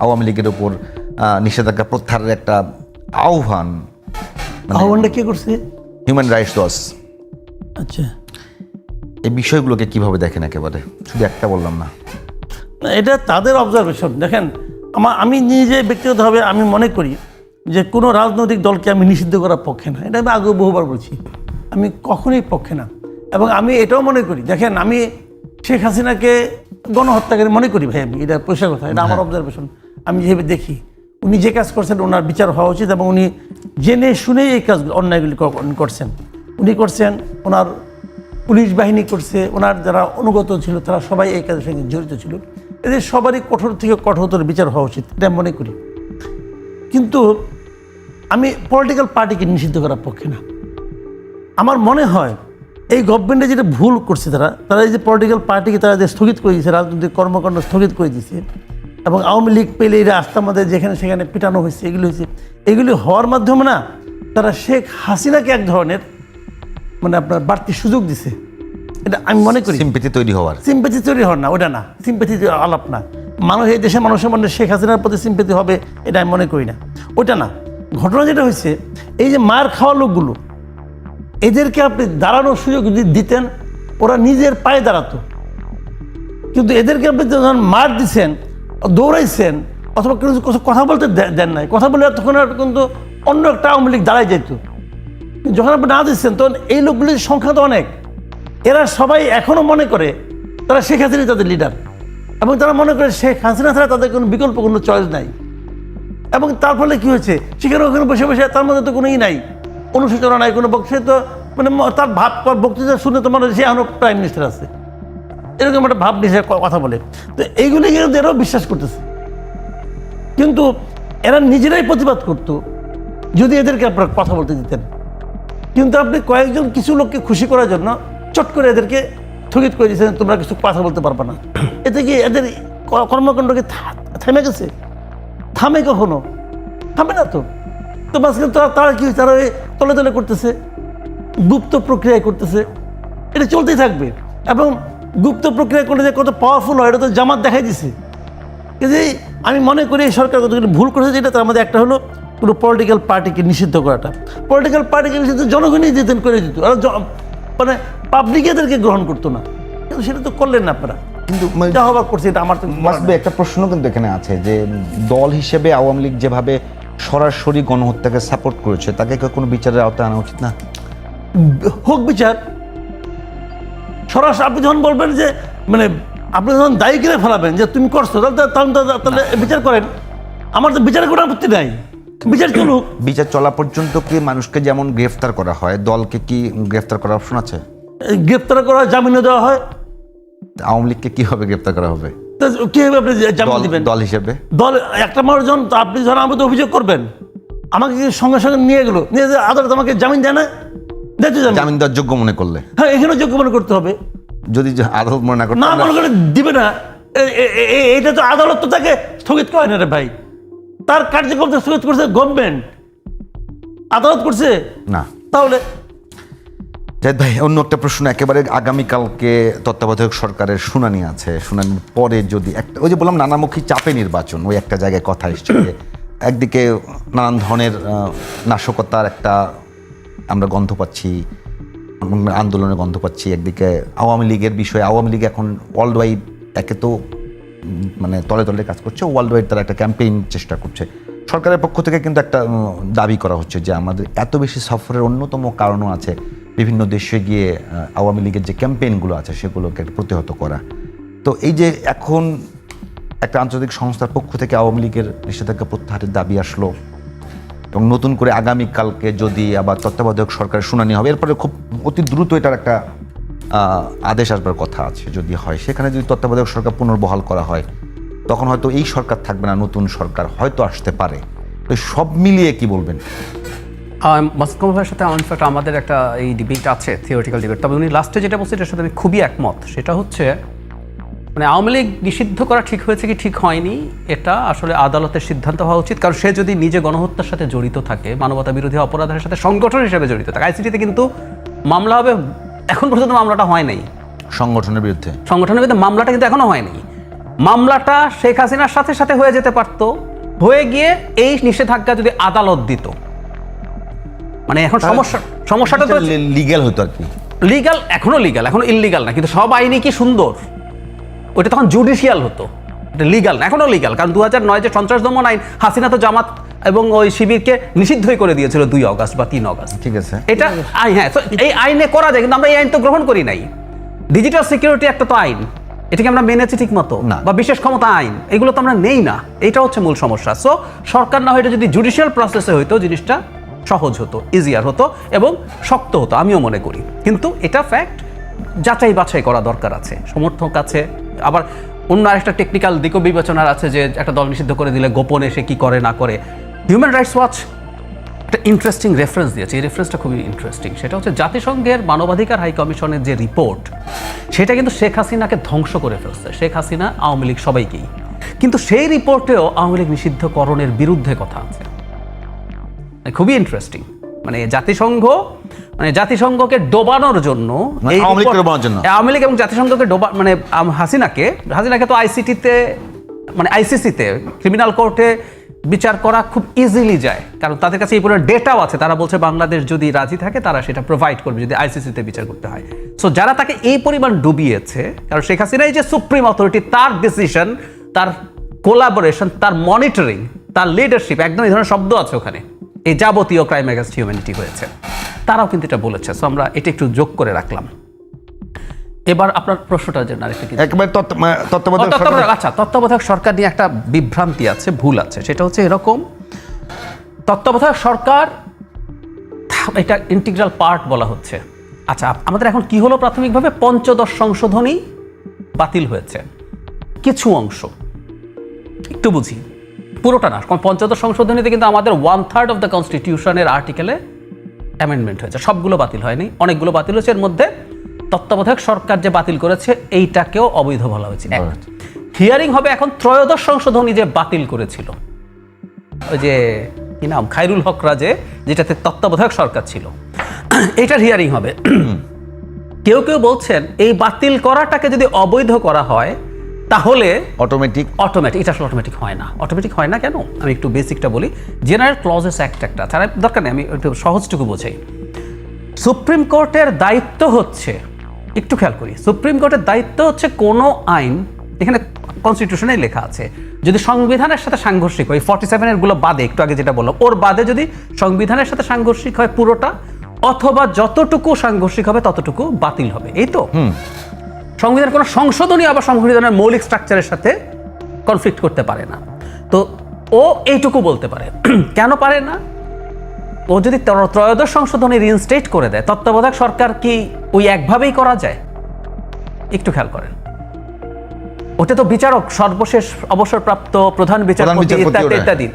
আওয়ামী লীগের উপর নিষেধাজ্ঞা প্রত্যাহারের একটা আহ্বান। আহ্বানটা কে করছে? হিউম্যান রাইটস ওয়াচ আচ্ছা। এই বিষয়গুলোকে কীভাবে দেখেন একেবারে? শুধু একটা বললাম না। না, এটা তাদের অবজারভেশন দেখেন আমার আমি নিজে ব্যক্তিগতভাবে আমি মনে করি যে কোনো রাজনৈতিক দলকে আমি নিষিদ্ধ করার পক্ষে না। এটা আমি আগেও বহুবার বলছি। আমি কখনোই পক্ষে না। এবং আমি এটাও মনে করি। দেখেন আমি শেখ হাসিনাকে গণহত্যাকারী মনে করি ভাই আমি এটা পয়সা কথা এটা আমার অবজারভেশন আমি যেভাবে দেখি উনি যে কাজ করছেন ওনার বিচার হওয়া উচিত এবং উনি জেনে শুনেই এই কাজগুলো অন্যায়গুলি করছেন। উনি করছেন ওনার পুলিশ বাহিনী করছে ওনার যারা অনুগত ছিল তারা সবাই এই কাজের সঙ্গে জড়িত ছিল। এদের সবারই কঠোর থেকে কঠোরতর বিচার হওয়া উচিত এটা আমি মনে করি। কিন্তু আমি পলিটিক্যাল পার্টিকে নিষিদ্ধ করার পক্ষে না। আমার মনে হয় এই গভর্নমেন্টে যেটা ভুল করছে তারা তারা এই যে পলিটিক্যাল পার্টিকে তারা যে স্থগিত করে দিয়েছে রাজনৈতিক কর্মকাণ্ড স্থগিত করে দিয়েছে এবং আওয়ামী লীগ পেলে এই রাস্তা আমাদের যেখানে সেখানে পিটানো হয়েছে এগুলি হয়েছে এগুলি হওয়ার মাধ্যমে না তারা শেখ হাসিনাকে এক ধরনের মানে আপনার বাড়তি সুযোগ দিছে। এটা আমি মনে করি। সিম্পিতি তৈরি হওয়ার। সিম্পেথি তৈরি হন না ওটা না সিম্পেথি আলাপ না। মানুষ এই দেশের মানুষের মধ্যে শেখ হাসিনার প্রতি সিম্পেথি হবে এটা আমি মনে করি না। ওটা না ঘটনা যেটা হয়েছে এই যে মার খাওয়া লোকগুলো এদেরকে আপনি দাঁড়ানোর সুযোগ যদি দিতেন, ওরা নিজের পায়ে দাঁড়াতো। কিন্তু এদেরকে আপনি যখন মার দিচ্ছেন দৌড়াইছেন, অথবা কিছু কথা বলতে দেন নাই, কথা বলে তখন আর কিন্তু অন্য একটা আওয়ামী লীগ দাঁড়াই যেত। যখন আপনি না দিচ্ছেন, তখন এই লোকগুলির সংখ্যা তো অনেক। এরা সবাই এখনও মনে করে তারা শেখ হাসিনা তাদের লিডার এবং তারা মনে করে শেখ হাসিনা ছাড়া তাদের কোনো বিকল্প, কোনো চয়েস নাই। এবং তার ফলে কী হয়েছে? সেখানে ওখানে বসে বসে তার মধ্যে তো কোনো ই নাই। অনুশোচনা নাই কোনো বক্তৃতা। তো মানে তার ভাব বক্তৃতা শুনে তো মনে প্রাইম মিনিস্টার আছে। এরকম একটা ভাব নিয়ে কথা বলে। তো এইগুলি কিন্তু এরাও বিশ্বাস করতেছে। কিন্তু এরা নিজেরাই প্রতিবাদ করতো, যদি এদেরকে আপনার কথা বলতে দিতেন। কিন্তু আপনি কয়েকজন কিছু লোককে খুশি করার জন্য চট করে এদেরকে স্থগিত করে দিয়েছেন, তোমরা কিছু কথা বলতে পারবে না। এতে কি এদের কর্মকাণ্ডকে থেমে গেছে? থামে কখনো? থামে না তো? তো মাঝখানে তারা তারা কি তারা তলে তলে করতেছে গুপ্ত প্রক্রিয়ায় করতেছে। এটা চলতেই থাকবে। এবং গুপ্ত প্রক্রিয়া করলে যে কত পাওয়ারফুল হয় এটা তো জামাত দেখাই দিছে। কিন্তু আমি মনে করি এই সরকার কতগুলো ভুল করেছে যেটা তার মধ্যে একটা হলো কোনো পলিটিক্যাল পার্টিকে নিষিদ্ধ করাটা। পলিটিক্যাল পার্টিকে নিষিদ্ধ জনগণই দিতেন করে দিত। আর মানে পাবলিক এদেরকে গ্রহণ করতো না। কিন্তু সেটা তো করলেন না আপনারা। কিন্তু যা হবার করছে এটা আমার তো একটা প্রশ্ন কিন্তু এখানে আছে যে দল হিসেবে আওয়ামী লীগ যেভাবে সরাসরি গণহত্যাকে সাপোর্ট করেছে। তাকে কোনো বিচারের আওতায় আনা উচিত না? হোক বিচার। সরাসরি আপনি যখন বলবেন যে মানে আপনি যখন দায়ী করে ফেলাবেন যে তুমি করছ তাহলে তাহলে বিচার করেন। আমার তো বিচারের কোনো আপত্তি নাই। বিচার চলুক। বিচার চলা পর্যন্ত কি মানুষকে যেমন গ্রেফতার করা হয় দলকে কি গ্রেফতার করার অপশন আছে? এই গ্রেপ্তার করা জামিনও দেওয়া হয়। আওয়ামী লীগকে কীভাবে গ্রেফতার করা হবে? কীভাবে আপনি জামিন দিবেন? দল হিসেবে। দল একটা মানুষ যখন আপনি যখন আমাকে অভিযোগ করবেন আমাকে সঙ্গে সঙ্গে নিয়ে গেলো? নিয়ে আদালত আমাকে জামিন দেয় না? জামিন। দেওয়ার যোগ্য মনে করলে। হ্যাঁ এখানেও যোগ্য মনে করতে হবে। যদি আদালত মনে না করতে না মনে করে দিবে না। এ- এ- এ- এ- এইটা তো আদালত তো তাকে স্থগিত করে না রে ভাই। তার কার্যক্রম স্থগিত করছে গভর্নমেন্ট। আদালত করছে? না। তাহলে জাহিদ ভাই, অন্য একটা প্রশ্ন, একেবারে আগামীকালকে তত্ত্বাবধায়ক সরকারের শুনানি আছে। শুনানির পরে যদি একটা, ওই যে বললাম নানামুখী চাপে নির্বাচন, ওই একটা জায়গায় কথা এসছে একদিকে নানান ধরনের নাশকতার একটা আমরা গন্ধ পাচ্ছি, আন্দোলনের গন্ধ পাচ্ছি, একদিকে আওয়ামী লীগের বিষয়ে, আওয়ামী লীগ এখন ওয়ার্ল্ড ওয়াইড একে তো মানে তলে তলে কাজ করছে ওয়ার্ল্ড ওয়াইড তারা একটা ক্যাম্পেইন চেষ্টা করছে। সরকারের পক্ষ থেকে কিন্তু একটা দাবি করা হচ্ছে যে আমাদের এত বেশি সফরের অন্যতম কারণও আছে। বিভিন্ন দেশে গিয়ে আওয়ামী লীগের যে ক্যাম্পেইনগুলো আছে সেগুলোকে প্রতিহত করা। তো এই যে এখন একটা আন্তর্জাতিক সংস্থার পক্ষ থেকে আওয়ামী লীগের নিষেধাজ্ঞা প্রত্যাহারের দাবি আসলো এবং নতুন করে আগামীকালকে যদি আবার তত্ত্বাবধায়ক সরকারের শুনানি হবে, এরপরে খুব অতি দ্রুত এটার একটা আদেশ আসবার কথা আছে যদি হয়। সেখানে যদি তত্ত্বাবধায়ক সরকার পুনর্বহাল করা হয়, তখন হয়তো এই সরকার থাকবে না, নতুন সরকার হয়তো আসতে পারে। তো সব মিলিয়ে কি বলবেন? মাসুদ ভাইয়ের সাথে ইনফ্যাক্ট আমাদের একটা এই ডিবেট আছে থিওরিটিক্যাল ডিবেট তবে উনি লাস্টে যেটা বলছে এটার সাথে আমি খুবই একমত। সেটা হচ্ছে মানে আওয়ামী লীগ নিষিদ্ধ করা ঠিক হয়েছে কি ঠিক হয়নি এটা আসলে আদালতের সিদ্ধান্ত হওয়া উচিত। কারণ সে যদি নিজে গণহত্যার সাথে জড়িত থাকে মানবতা বিরোধী অপরাধের সাথে সংগঠন হিসেবে জড়িত থাকে আইসিটিতে কিন্তু মামলা হবে এখন পর্যন্ত মামলাটা হয় নাই। সংগঠনের বিরুদ্ধে? সংগঠনের বিরুদ্ধে মামলাটা কিন্তু এখনও হয়নি মামলাটা শেখ হাসিনার সাথে সাথে হয়ে যেতে পারত হয়ে গিয়ে এই নিষেধাজ্ঞা যদি আদালত দিত মানে এখন সমস্যা সমস্যাটা তো লিগ্যাল হতো আর কি। লিগাল এখনও লিগ্যাল এখনও ইললিগাল না কিন্তু সব আইনই কি সুন্দর? ওইটা তখন জুডিশিয়াল হতো। এটা লিগাল না এখনও লিগাল কারণ দু হাজার নয় যে সন্ত্রাস দমন আইন হাসিনা তো জামাত এবং ওই শিবিরকে নিষিদ্ধই করে দিয়েছিল দুই অগস্ট বা তিন অগস্ট। ঠিক আছে। এটা আই হ্যাঁ তো এই আইনে করা যায় কিন্তু আমরা এই আইন তো গ্রহণ করি নাই। ডিজিটাল সিকিউরিটি একটা তো আইন এটাকে আমরা মেনেছি ঠিক মতো না। বা বিশেষ ক্ষমতা আইন এগুলো তো আমরা নেই না এটা হচ্ছে মূল সমস্যা। সো সরকার না হয় এটা যদি জুডিশিয়াল প্রসেসে হইতো জিনিসটা সহজ হতো ইজিয়ার হতো এবং শক্ত হতো, আমিও মনে করি। কিন্তু এটা ফ্যাক্ট যাচাই বাছাই করা দরকার আছে। সমর্থক আছে। আবার অন্য আরেকটা টেকনিক্যাল দিকও বিবেচনার আছে যে একটা দল নিষিদ্ধ করে দিলে গোপনে সে কি করে, না করে। হিউম্যান রাইটস ওয়াচ একটা ইন্টারেস্টিং রেফারেন্স দিয়েছে। এই রেফারেন্সটা খুবই ইন্টারেস্টিং সেটা হচ্ছে জাতিসংঘের মানবাধিকার হাই কমিশনের যে রিপোর্ট সেটা কিন্তু শেখ হাসিনাকে ধ্বংস করে ফেলছে। শেখ হাসিনা আওয়ামী লীগ সবাইকেই। কিন্তু সেই রিপোর্টেও আওয়ামী লীগ নিষিদ্ধকরণের বিরুদ্ধে কথা আছে। খুবই ইন্টারেস্টিং মানে জাতিসংঘ মানে জাতিসংঘকে ডোবানোর জন্য মানে আওয়ামী ডোবানোর জন্য? আওয়ামী লীগ এবং জাতিসংঘকে ডোবা মানে হাসিনাকে হাসিনাকে তো আইসিটিতে মানে আইসিসিতে ক্রিমিনাল কোর্টে বিচার করা খুব ইজিলি যায়। কারণ তাদের কাছে এই পরিমাণ ডেটাও আছে। তারা বলছে বাংলাদেশ যদি রাজি থাকে তারা সেটা প্রোভাইড করবে যদি আইসিসিতে বিচার করতে হয়। সো যারা তাকে এই পরিমাণ ডুবিয়েছে কারণ শেখ হাসিনা এই যে সুপ্রিম অথরিটি তার ডিসিশন তার কোলাবোরেশন তার মনিটরিং তার লিডারশিপ একদম এই ধরনের শব্দ আছে ওখানে। এই যাবতীয় ক্রাইম অ্যাগেন্স্ট হিউম্যানিটি হয়েছে। তারাও কিন্তু এটা বলেছে সো আমরা এটা একটু যোগ করে রাখলাম। এবার আপনার প্রশ্নটা জন্য আরেকটা একেবারে তত্ত্বাবধায়ক সরকার- আচ্ছা তত্ত্বাবধায়ক সরকার নিয়ে একটা বিভ্রান্তি আছে ভুল আছে সেটা হচ্ছে এরকম। তত্ত্বাবধায়ক সরকার এটা ইন্টিগ্রাল পার্ট বলা হচ্ছে। আচ্ছা আমাদের এখন কি হলো প্রাথমিকভাবে? পঞ্চদশ সংশোধনী বাতিল হয়েছে। কিছু অংশ। একটু বুঝি। পুরোটা না কারণ পঞ্চদশ সংশোধনীতে কিন্তু আমাদের ওয়ান থার্ড অফ দ্য কনস্টিটিউশনের আর্টিকেলে অ্যামেন্ডমেন্ট হয়েছে। সবগুলো বাতিল হয়নি অনেকগুলো বাতিল হয়েছে। এর মধ্যে তত্ত্বাবধায়ক সরকার যে বাতিল করেছে এইটাকেও অবৈধ বলা হয়েছে। হিয়ারিং হবে এখন ত্রয়োদশ সংশোধনী যে বাতিল করেছিল। ওই যে কি নাম? খাইরুল হক রাজে যেটাতে তত্ত্বাবধায়ক সরকার ছিল। এইটার হিয়ারিং হবে। কেউ কেউ বলছেন এই বাতিল করাটাকে যদি অবৈধ করা হয় তাহলে অটোমেটিক অটোমেটিক এটা আসলে অটোমেটিক হয় না। অটোমেটিক হয় না কেন? আমি একটু বেসিকটা বলি। জেনারেল ক্লজেস অ্যাক্ট একটা। ছাড়া দরকার নেই আমি একটু সহজটুকু বোঝাই। সুপ্রিম কোর্টের দায়িত্ব হচ্ছে একটু খেয়াল করি। সুপ্রিম কোর্টের দায়িত্ব হচ্ছে কোনো আইন এখানে কনস্টিটিউশনে লেখা আছে। যদি সংবিধানের সাথে সাংঘর্ষিক হয় ফর্টি সেভেনেরগুলো বাদে একটু আগে যেটা বললাম ওর বাদে যদি সংবিধানের সাথে সাংঘর্ষিক হয় পুরোটা অথবা যতটুকু সাংঘর্ষিক হবে ততটুকু বাতিল হবে। এই তো? সংবিধানের কোনো সংশোধনী আবার সংবিধানের মৌলিক স্ট্রাকচারের সাথে কনফ্লিক্ট করতে পারে না। তো ও এইটুকু বলতে পারে। কেন পারে না? ও যদি ত্রয়োদশ সংশোধনী রিইনস্টেট করে দেয় তত্ত্বাবধায়ক সরকার কি ওই একভাবেই করা যায়? একটু খেয়াল করেন। ওটা তো বিচারক সর্বশেষ অবসরপ্রাপ্ত প্রধান বিচারপতি বিচারপতি ইত্যাদি ইত্যাদি।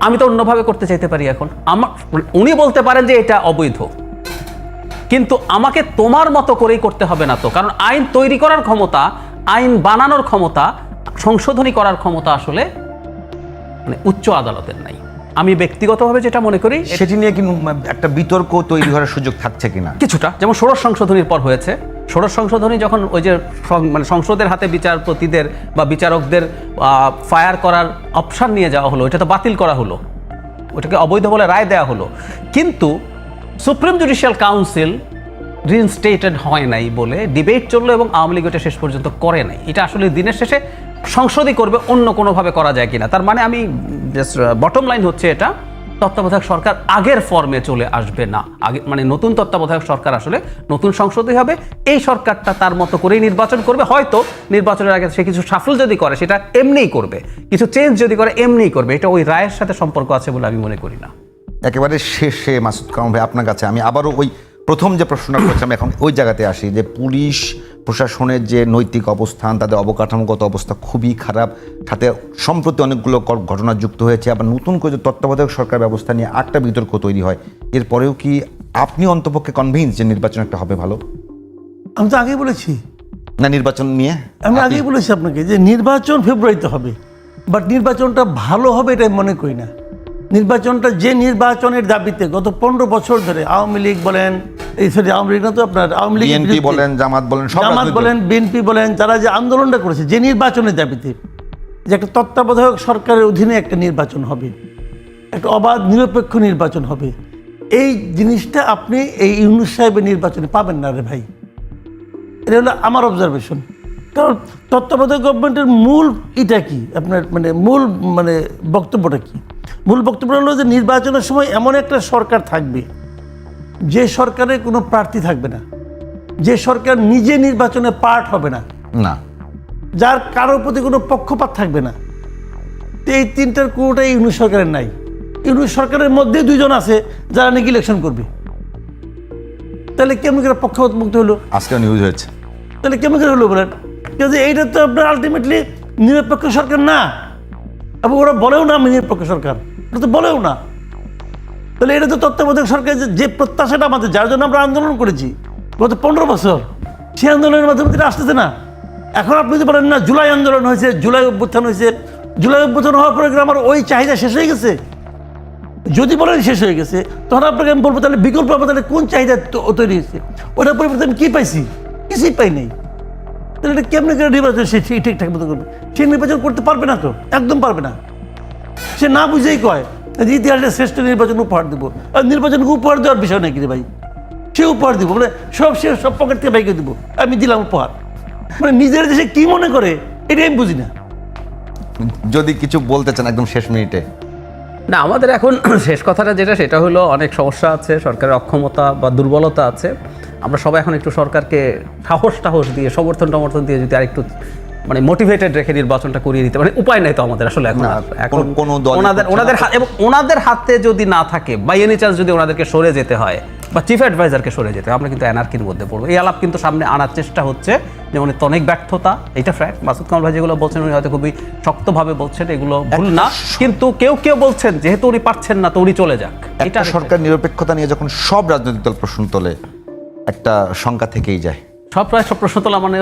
আমি তো অন্যভাবে করতে চাইতে পারি এখন। আমার উনি বলতে পারেন যে এটা অবৈধ। কিন্তু আমাকে তোমার মতো করেই করতে হবে না তো। কারণ আইন তৈরি করার ক্ষমতা আইন বানানোর ক্ষমতা সংশোধনী করার ক্ষমতা আসলে মানে উচ্চ আদালতের নাই। আমি ব্যক্তিগতভাবে যেটা মনে করি সেটি নিয়ে কি একটা বিতর্ক তৈরি হওয়ার সুযোগ থাকছে কিনা? কিছুটা। যেমন ষোড়শ সংশোধনীর পর হয়েছে। ষোড়শ সংশোধনী যখন ওই যে মানে সংসদের হাতে বিচারপতিদের বা বিচারকদের ফায়ার করার অপশান নিয়ে যাওয়া হলো এটা তো বাতিল করা হলো। ওটাকে অবৈধ বলে রায় দেওয়া হলো। কিন্তু সুপ্রিম জুডিশিয়াল কাউন্সিল রিইনস্টেটেড হয় নাই বলে ডিবেট চলল এবং আওয়ামী লীগ এটা শেষ পর্যন্ত করে নাই। এটা আসলে দিনের শেষে সংসদই করবে, অন্য কোনোভাবে করা যায় কিনা। তার মানে আমি বটম লাইন হচ্ছে এটা, তত্ত্বাবধায়ক সরকার আগের ফর্মে চলে আসবে না। আগে মানে নতুন তত্ত্বাবধায়ক সরকার আসলে নতুন সংসদই হবে, এই সরকারটা তার মতো করেই নির্বাচন করবে। হয়তো নির্বাচনের আগে সে কিছু সাফল যদি করে, সেটা এমনিই করবে। কিছু চেঞ্জ যদি করে, এমনিই করবে। এটা ওই রায়ের সাথে সম্পর্ক আছে বলে আমি মনে করি না। একেবারে শেষে মাসুদ কামাল ভাই আপনার কাছে আমি আবারও ওই প্রথম যে প্রশ্নটা করেছিলাম এখন ওই জায়গাতে আসি যে পুলিশ প্রশাসনের যে নৈতিক অবস্থান তাদের অবকাঠামোগত অবস্থা খুবই খারাপ সাথে সম্প্রতি অনেকগুলো ঘটনা যুক্ত হয়েছে আবার নতুন করে যে তত্ত্বাবধায়ক সরকার ব্যবস্থা নিয়ে আটটা বিতর্ক তৈরি হয় এরপরেও কি আপনি অন্তপক্ষে কনভিন্স যে নির্বাচন একটা হবে ভালো? আমি তো আগেই বলেছি। না নির্বাচন নিয়ে আমি আগেই বলেছি আপনাকে যে নির্বাচন ফেব্রুয়ারিতে হবে বাট নির্বাচনটা ভালো হবে এটা আমি মনে করি না। নির্বাচনটা যে নির্বাচনের দাবিতে গত পনেরো বছর ধরে আওয়ামী লীগ বলেন এই সরি আওয়ামী লীগ না তো আপনার আওয়ামী লীগ বলেন জামাত বলেন জামাত বলেন বিএনপি বলেন যারা যে আন্দোলনটা করেছে যে নির্বাচনের দাবিতে যে একটা তত্ত্বাবধায়ক সরকারের অধীনে একটা নির্বাচন হবে একটা অবাধ নিরপেক্ষ নির্বাচন হবে এই জিনিসটা আপনি এই ইউনুস সাহেবের নির্বাচনে পাবেন না রে ভাই। এটা হলো আমার অবজারভেশন কারণ তত্ত্বাবধায়ক গভর্নমেন্টের মূল এটা কি? আপনার মানে মূল মানে বক্তব্যটা কি? মূল বক্তব্য হলো যে নির্বাচনের সময় এমন একটা সরকার থাকবে যে সরকারের কোনো প্রার্থী থাকবে না যে সরকার নিজে নির্বাচনে পার্ট হবে না। না। যার কারোর প্রতি কোনো পক্ষপাত থাকবে না। তো এই তিনটার কোনোটাই ইউনুস সরকারের নাই। ইউনুস সরকারের মধ্যে দুইজন আছে যারা নাকি ইলেকশন করবে। তাহলে কেমন করে পক্ষপাত মুক্ত হলো? আজকে নিউজ হয়েছে। তাহলে কেমন করে হলো বলেন? কিন্তু এইটা তো আপনার আলটিমেটলি নিরপেক্ষ সরকার না। এবং ওরা বলেও না আমি নিরপেক্ষ সরকার। ওরা তো বলেও না। তাহলে এটা তো তত্ত্বাবধায়ক সরকার যে- প্রত্যাশাটা আমাদের, যার জন্য আমরা আন্দোলন করেছি, গত পনেরো বছর, সেই আন্দোলনের মাধ্যমে এটা আসতেছে না। এখন আপনি যদি বলেন না, জুলাই আন্দোলন হয়েছে, জুলাই অভ্যুত্থান হয়েছে, জুলাই অভ্যুত্থান হওয়ার পরে আমার ওই চাহিদা শেষ হয়ে গেছে। যদি বলেন শেষ হয়ে গেছে, তখন আপনাকে আমি বলব তাহলে বিকল্প আমার তাহলে কোন চাহিদা তৈরি হয়েছে? ওটার পরিবর্তে আমি কী পাইছি? কিছুই পাই নাই। তাহলে এটা কেমনি করে নির্বাচন? সে ঠিক ঠিকঠাক মতো করবে। সে নির্বাচন করতে পারবে না তো একদম পারবে না। সে না বুঝেই কয় যে ইতিহাসের শ্রেষ্ঠ নির্বাচন উপহার দেবো। আর নির্বাচনকে উপহার দেওয়ার বিষয় নাকি রে ভাই? সে উপহার দিব মানে সব সে সব পকেট থেকে বাইকে দেবো আমি দিলাম উপহার। মানে নিজের দেশে কি মনে করে এটা আমি বুঝি না। যদি কিছু বলতে চান একদম শেষ মিনিটে। না আমাদের এখন শেষ কথাটা যেটা সেটা হলো অনেক সমস্যা আছে সরকারের অক্ষমতা বা দুর্বলতা আছে। আমরা সবাই এখন একটু সরকারকে সাহস টাহস দিয়ে সমর্থন টমর্থন দিয়ে যদি আরেকটু মানে মোটিভেটেড রেখে নির্বাচনটা করিয়ে দিতে মানে উপায় নাই তো আমাদের আসলে এখন এখন কোনো- ওনাদের ওনাদের হাত- এবং ওনাদের হাতে যদি না থাকে বা এনি চান্স যদি ওনাদেরকে সরে যেতে হয় বা চিফ অ্যাডভাইজারকে সরে যেতে হয় আমরা কিন্তু অ্যানার্কির মধ্যে পড়ব। এই আলাপ কিন্তু সামনে আনার চেষ্টা হচ্ছে যেমন অনেক ব্যর্থতা এটা ফ্যাক্ট মাসুদ কামাল ভাই যেগুলো বলছেন উনি হয়তো খুবই শক্তভাবে বলছেন এগুলো ভুল না। কিন্তু কেউ কেউ বলছেন যেহেতু উনি পারছেন না তো উনি চলে যাক। এটা সরকার নিরপেক্ষতা নিয়ে যখন সব রাজনৈতিক দল প্রশ্ন তোলে একটা শঙ্কা থেকেই যায়। সব প্রায় সব প্রশ্ন তোলা মানে